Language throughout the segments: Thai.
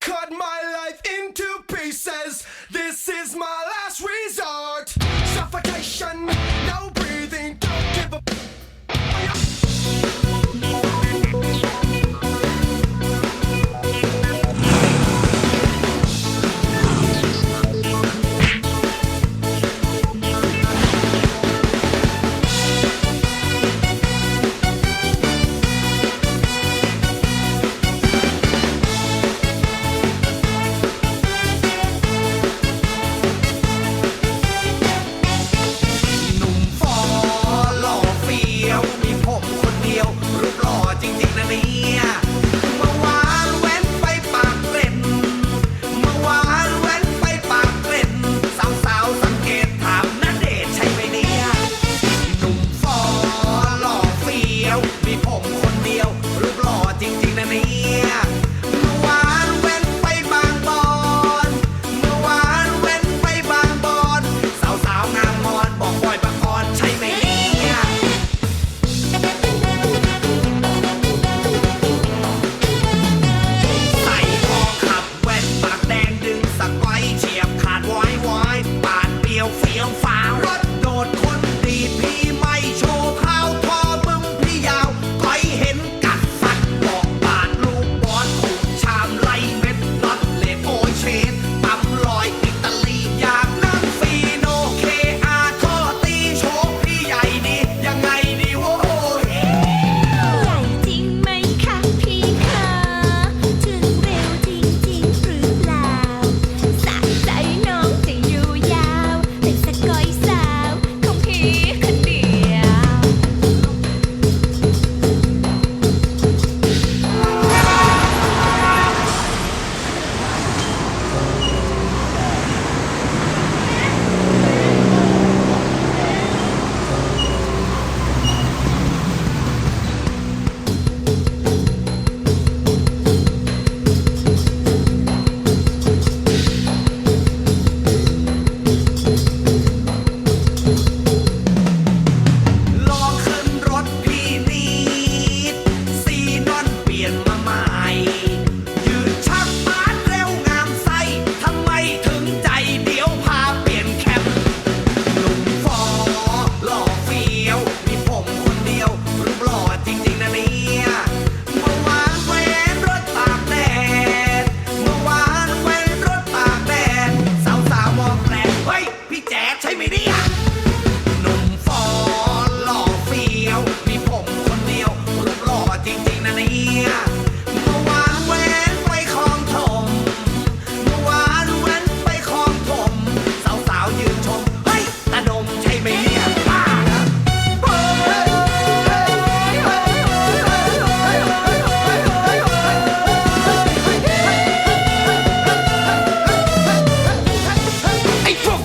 Cut my life into pieces. This is my life.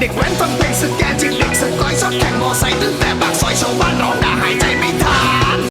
ด็กแว้นฟังเพลงสแกนจิตเล็กสกอยชอบแข่งมอไซค์ตั้งแต่ปากซอยชาวบ้านร้องด่าหายใจ